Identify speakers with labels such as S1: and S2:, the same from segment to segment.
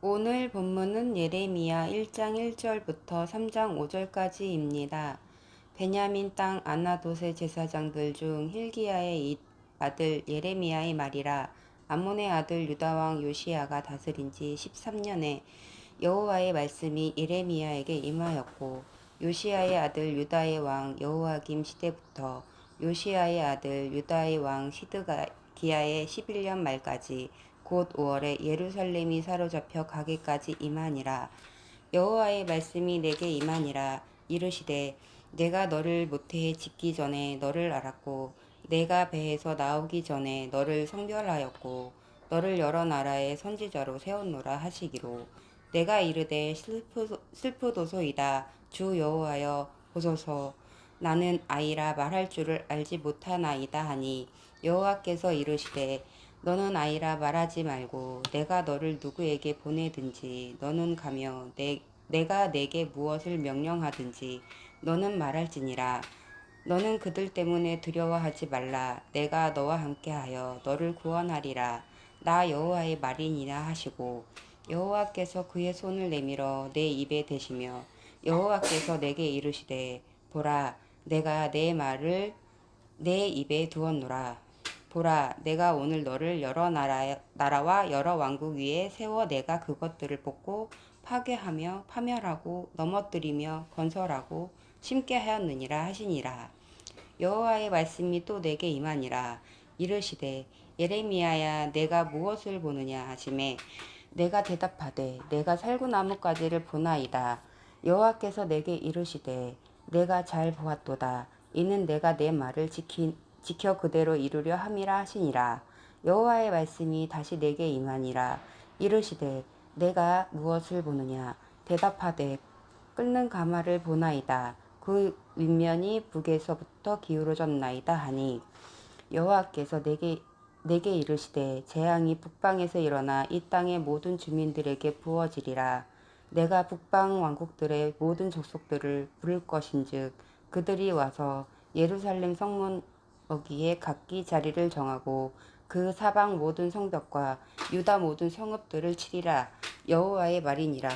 S1: 오늘 본문은 예레미야 1장 1절부터 3장 5절까지입니다. 베냐민 땅 아나돗의 제사장들 중 힐기야의 이- 아들 예레미야의 말이라 암몬의 아들 유다왕 요시야가 다스린 지 13년에 여호와의 말씀이 예레미야에게 임하였고 요시야의 아들 유다의 왕 여호와김 시대부터 요시야의 아들 유다의 왕 시드기야의 11년 말까지 곧 5월에 예루살렘이 사로잡혀 가기까지 임하니라. 여호와의 말씀이 내게 임하니라. 이르시되 내가 너를 모태에 짓기 전에 너를 알았고 내가 배에서 나오기 전에 너를 성별하였고 너를 여러 나라의 선지자로 세웠노라 하시기로. 내가 이르되 슬프, 슬프도소이다. 주 여호와여 보소서. 나는 아이라 말할 줄을 알지 못하나이다 하니 여호와께서 이르시되 너는 아이라 말하지 말고 내가 너를 누구에게 보내든지 너는 가며 내, 내가 내게 무엇을 명령하든지 너는 말할지니라. 너는 그들 때문에 두려워하지 말라. 내가 너와 함께하여 너를 구원하리라. 나 여호와의 말이니라 하시고 여호와께서 그의 손을 내밀어 내 입에 대시며 여호와께서 내게 이르시되 보라 내가 내 말을 내 입에 두었노라 보라 내가 오늘 너를 여러 나라, 나라와 여러 왕국 위에 세워 내가 그것들을 뽑고 파괴하며 파멸하고 넘어뜨리며 건설하고 심게 하였느니라 하시니라. 여호와의 말씀이 또 내게 임하니라. 이르시되 예레미야야 내가 무엇을 보느냐 하심에 내가 대답하되 내가 살구나무가지를 보나이다. 여호와께서 내게 이르시되 내가 잘 보았도다. 이는 내가 내 말을 지키, 지켜 그대로 이루려 함이라 하시니라. 여호와의 말씀이 다시 내게 임하니라. 이르시되 내가 무엇을 보느냐? 대답하되 끓는 가마를 보나이다. 그 윗면이 북에서부터 기울어졌나이다 하니. 여호와께서 내게 내게 이르시되 재앙이 북방에서 일어나 이 땅의 모든 주민들에게 부어지리라. 내가 북방 왕국들의 모든 족속들을 부를 것인즉 그들이 와서 예루살렘 성문 어기에 각기 자리를 정하고 그 사방 모든 성벽과 유다 모든 성읍들을 치리라. 여호와의 말이니라.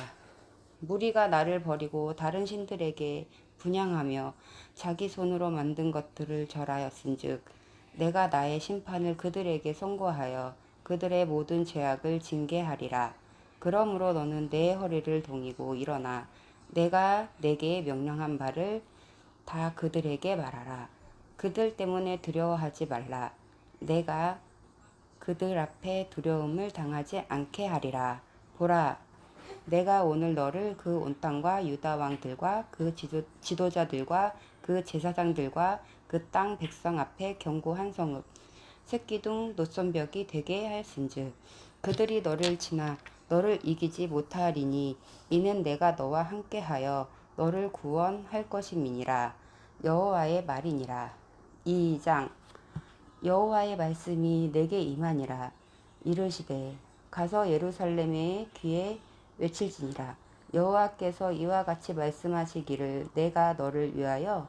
S1: 무리가 나를 버리고 다른 신들에게 분양하며 자기 손으로 만든 것들을 절하였은즉 내가 나의 심판을 그들에게 선고하여 그들의 모든 죄악을 징계하리라. 그러므로 너는 내 허리를 동이고 일어나 내가 내게 명령한 바를 다 그들에게 말하라 그들 때문에 두려워하지 말라. 내가 그들 앞에 두려움을 당하지 않게 하리라. 보라 내가 오늘 너를 그 온 땅과 유다 왕들과 그 지도, 지도자들과 그 제사장들과 그 땅 백성 앞에 견고한 성읍 새끼둥 노선벽이 되게 하였은즉 그들이 너를 지나 너를 이기지 못하리니 이는 내가 너와 함께하여 너를 구원할 것임이니라. 여호와의 말이니라 2장 여호와의 말씀이 내게 임하니라. 이르시되 가서 예루살렘의 귀에 외칠지니라. 여호와께서 이와 같이 말씀하시기를 내가 너를 위하여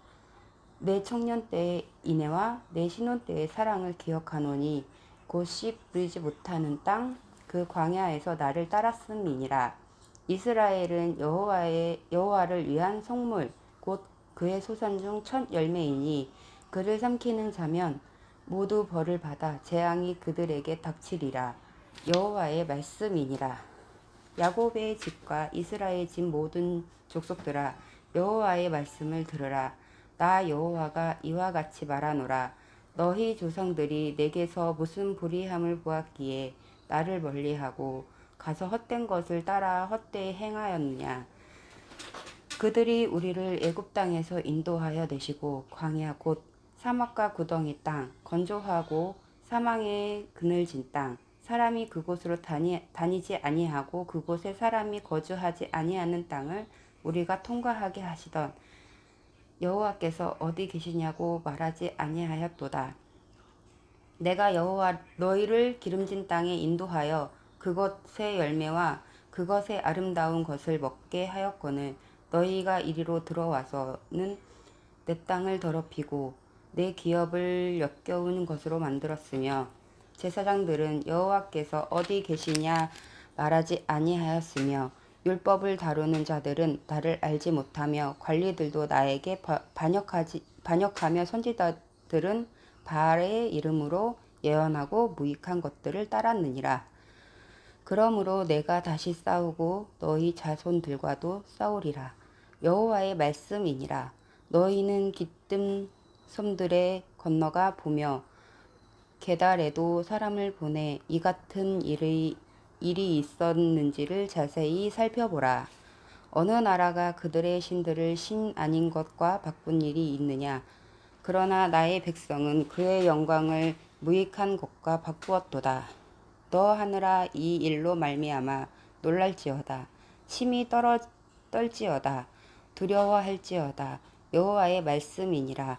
S1: 내 청년 때의 인애와 내 신혼 때의 사랑을 기억하노니 곧씨 뿌리지 못하는 땅 그 광야에서 나를 따랐음이니라. 이스라엘은 여호와의 여호와를 위한 성물 곧 그의 소산 중 첫 열매이니 그를 삼키는 자면 모두 벌을 받아 재앙이 그들에게 닥치리라. 여호와의 말씀이니라. 야곱의 집과 이스라엘 집 모든 족속들아 여호와의 말씀을 들으라. 나 여호와가 이와 같이 말하노라. 너희 조상들이 내게서 무슨 불의함을 보았기에 나를 멀리하고 가서 헛된 것을 따라 헛되이 행하였느냐? 그들이 우리를 애굽 땅에서 인도하여 내시고 광야 곧 사막과 구덩이 땅 건조하고 사망의 그늘진 땅 사람이 그곳으로 다니, 다니지 아니하고 그곳에 사람이 거주하지 아니하는 땅을 우리가 통과하게 하시던 여호와께서 어디 계시냐고 말하지 아니하였도다. 내가 여호와 너희를 기름진 땅에 인도하여 그것의 열매와 그것의 아름다운 것을 먹게 하였거늘 너희가 이리로 들어와서는 내 땅을 더럽히고 내 기업을 역겨운 것으로 만들었으며 제사장들은 여호와께서 어디 계시냐 말하지 아니하였으며 율법을 다루는 자들은 나를 알지 못하며 관리들도 나에게 바- 반역하지 반역하며 선지자들은 바알의 이름으로 예언하고 무익한 것들을 따랐느니라. 그러므로 내가 다시 싸우고 너희 자손들과도 싸우리라. 여호와의 말씀이니라. 너희는 깃든 섬들에 건너가 보며 게달에도 사람을 보내 이 같은 일이, 일이 있었는지를 자세히 살펴보라. 어느 나라가 그들의 신들을 신 아닌 것과 바꾼 일이 있느냐? 그러나 나의 백성은 그의 영광을 무익한 것과 바꾸었도다. 너 하늘아 이 일로 말미암아 놀랄지어다. 심히 떨어 떨지어다. 두려워할지어다. 여호와의 말씀이니라.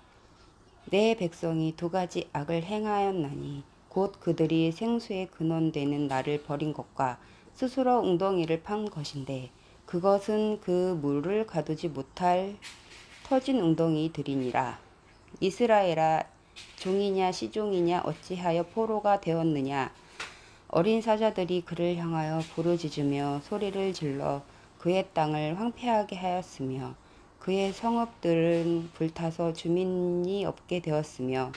S1: 내 백성이 두 가지 악을 행하였나니 곧 그들이 생수의 근원 되는 나를 버린 것과 스스로 웅덩이를 판 것인데 그것은 그 물을 가두지 못할 터진 웅덩이들이니라. 이스라엘아 종이냐 시종이냐 어찌하여 포로가 되었느냐 어린 사자들이 그를 향하여 부르짖으며 소리를 질러 그의 땅을 황폐하게 하였으며 그의 성읍들은 불타서 주민이 없게 되었으며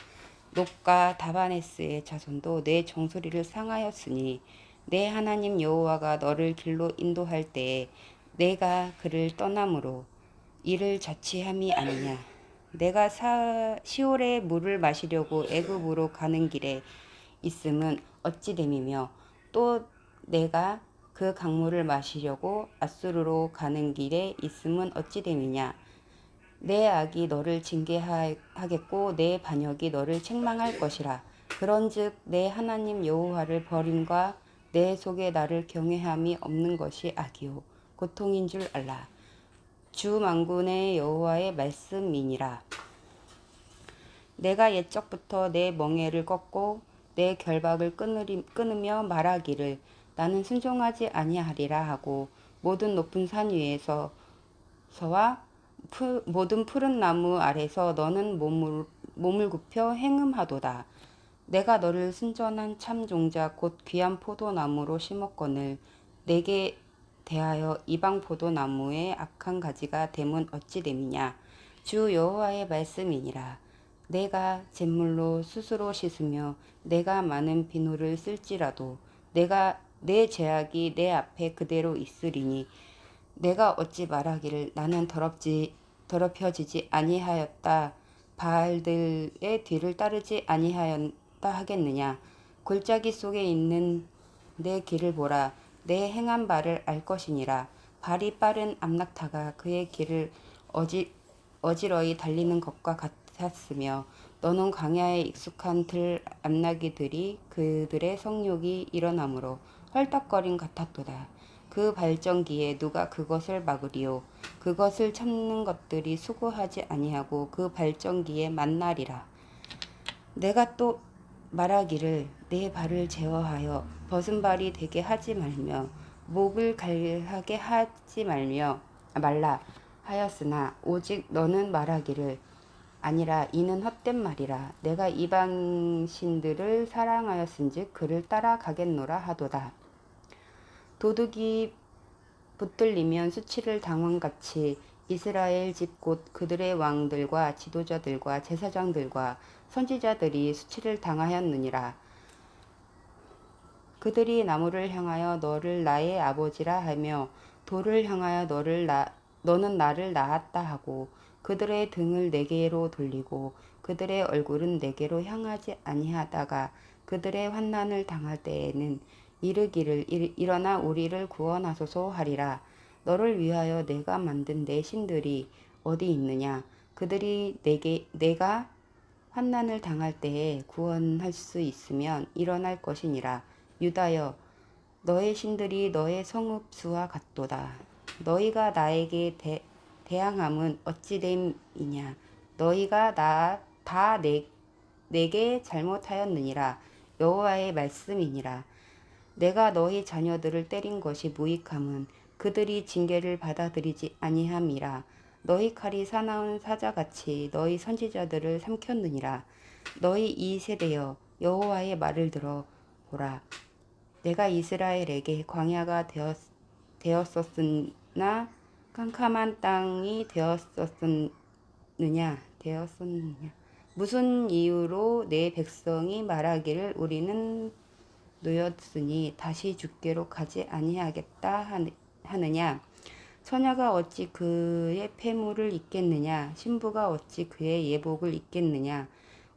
S1: 녹과 다바네스의 자손도 내 정수리를 상하였으니 내 하나님 여호와가 너를 길로 인도할 때에 내가 그를 떠남으로 이를 자취함이 아니냐. 내가 사, 시올의 물을 마시려고 애굽으로 가는 길에 있음은 어찌 됨이며 또 내가 그 강물을 마시려고 아수르로 가는 길에 있음은 어찌 됨이냐? 내 악이 너를 징계하겠고 내 반역이 너를 책망할 것이라. 그런즉 내 하나님 여호와를 버림과 내 속에 나를 경외함이 없는 것이 악이요. 고통인 줄 알라. 주 만군의 여호와의 말씀이니라. 내가 옛적부터 내 멍에를 꺾고 내 결박을 끊으리, 끊으며 말하기를 나는 순종하지 아니하리라 하고 모든 높은 산 위에서 서와 푸, 모든 푸른 나무 아래서 너는 몸을, 몸을 굽혀 행음하도다. 내가 너를 순전한 참 종자 곧 귀한 포도나무로 심었거늘 내게 대하여 이방 포도나무의 악한 가지가 됨은 어찌 됨이냐 주 여호와의 말씀이니라 내가 잿물로 스스로 씻으며 내가 많은 비누를 쓸지라도 내가 내 죄악이 내 앞에 그대로 있으리니 내가 어찌 말하기를 나는 더럽지 더럽혀지지 아니하였다. 바알들의 뒤를 따르지 아니하였다 하겠느냐? 골짜기 속에 있는 내 길을 보라. 내 행한 바를 알 것이니라. 발이 빠른 암낙타가 그의 길을 어지 어지러이 달리는 것과 같았으며 너는 광야에 익숙한 들 암나기들이 그들의 성욕이 일어나므로 헐떡거림 같았도다. 그 발전기에 누가 그것을 막으리요 그것을 참는 것들이 수고하지 아니하고 그 발전기에 만나리라 내가 또 말하기를 내 발을 제어하여 벗은 발이 되게 하지 말며 목을 갈하게 하지 말며 말라 하였으나 오직 너는 말하기를 아니라 이는 헛된 말이라 내가 이방신들을 사랑하였은즉 그를 따라가겠노라 하도다 도둑이 붙들리면 수치를 당한 같이 이스라엘 집 곧 그들의 왕들과 지도자들과 제사장들과 선지자들이 수치를 당하였느니라. 그들이 나무를 향하여 너를 나의 아버지라 하며 돌을 향하여 너를 나, 너는 나를 낳았다 하고 그들의 등을 내게로 돌리고 그들의 얼굴은 내게로 향하지 아니하다가 그들의 환난을 당할 때에는 이르기를 일, 일어나 우리를 구원하소서 하리라. 너를 위하여 내가 만든 내 신들이 어디 있느냐? 그들이 내게 내가 환난을 당할 때에 구원할 수 있으면 일어날 것이니라. 유다여, 너의 신들이 너의 성읍수와 같도다. 너희가 나에게 대, 대항함은 어찌 됨이냐? 너희가 나 다 내, 내게 잘못하였느니라. 여호와의 말씀이니라. 내가 너희 자녀들을 때린 것이 무익함은 그들이 징계를 받아들이지 아니함이라. 너희 칼이 사나운 사자같이 너희 선지자들을 삼켰느니라. 너희 이 세대여 여호와의 말을 들어 보라. 내가 이스라엘에게 광야가 되었, 되었었으나 캄캄한 땅이 되었었느냐 되었었느냐. 무슨 이유로 내 백성이 말하기를 우리는 노였으니 다시 죽게로 가지 아니하겠다 하느- 하느냐? 처녀가 어찌 그의 폐물을 입겠느냐? 신부가 어찌 그의 예복을 입겠느냐?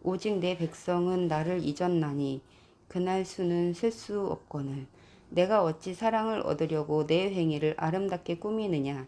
S1: 오직 내 백성은 나를 잊었나니 그날 수는 셀 수 없거늘. 내가 어찌 사랑을 얻으려고 내 행위를 아름답게 꾸미느냐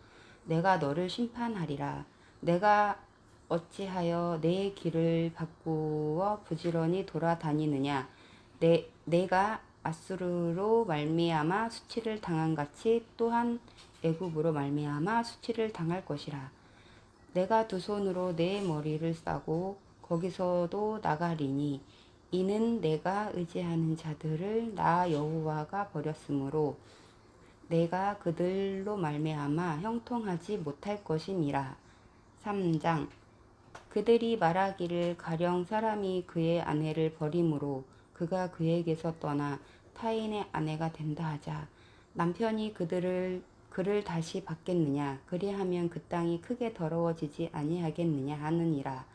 S1: 내가 너를 심판하리라. 내가 어찌하여 내 길을 바꾸어 부지런히 돌아다니느냐? 내 내가 아수르로 말미암아 수치를 당한 같이 또한 애굽으로 말미암아 수치를 당할 것이라. 내가 두 손으로 내 머리를 싸고 거기서도 나가리니 이는 내가 의지하는 자들을 나 여호와가 버렸으므로 내가 그들로 말미암아 형통하지 못할 것임이라. 3장. 그들이 말하기를 가령 사람이 그의 아내를 버림으로 그가 그에게서 떠나 타인의 아내가 된다 하자. 남편이 그들을 그를 다시 받겠느냐? 그리하면 그 땅이 크게 더러워지지 아니하겠느냐 하느니라.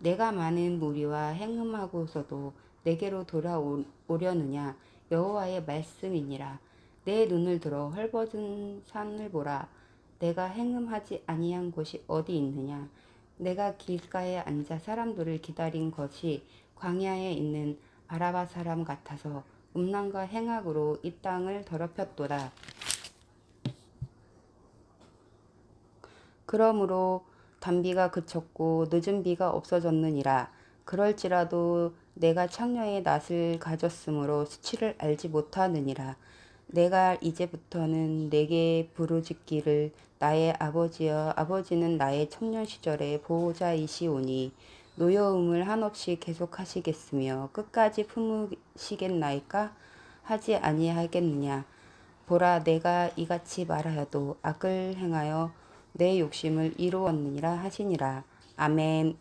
S1: 내가 많은 무리와 행음하고서도 내게로 돌아오려느냐? 여호와의 말씀이니라 내 눈을 들어 헐벗은 산을 보라 내가 행음하지 아니한 곳이 어디 있느냐 내가 길가에 앉아 사람들을 기다린 것이 광야에 있는 아라바 사람 같아서 음란과 행악으로 이 땅을 더럽혔도다. 그러므로 단비가 그쳤고 늦은 비가 없어졌느니라. 그럴지라도 내가 창녀의 낯을 가졌으므로 수치를 알지 못하느니라. 내가 이제부터는 내게 부르짖기를 나의 아버지여 아버지는 나의 청년 시절의 보호자이시오니 노여움을 한없이 계속하시겠으며 끝까지 품으시겠나이까? 하지 아니하겠느냐? 보라 내가 이같이 말하여도 악을 행하여 내 욕심을 이루었느니라 하시니라. 아멘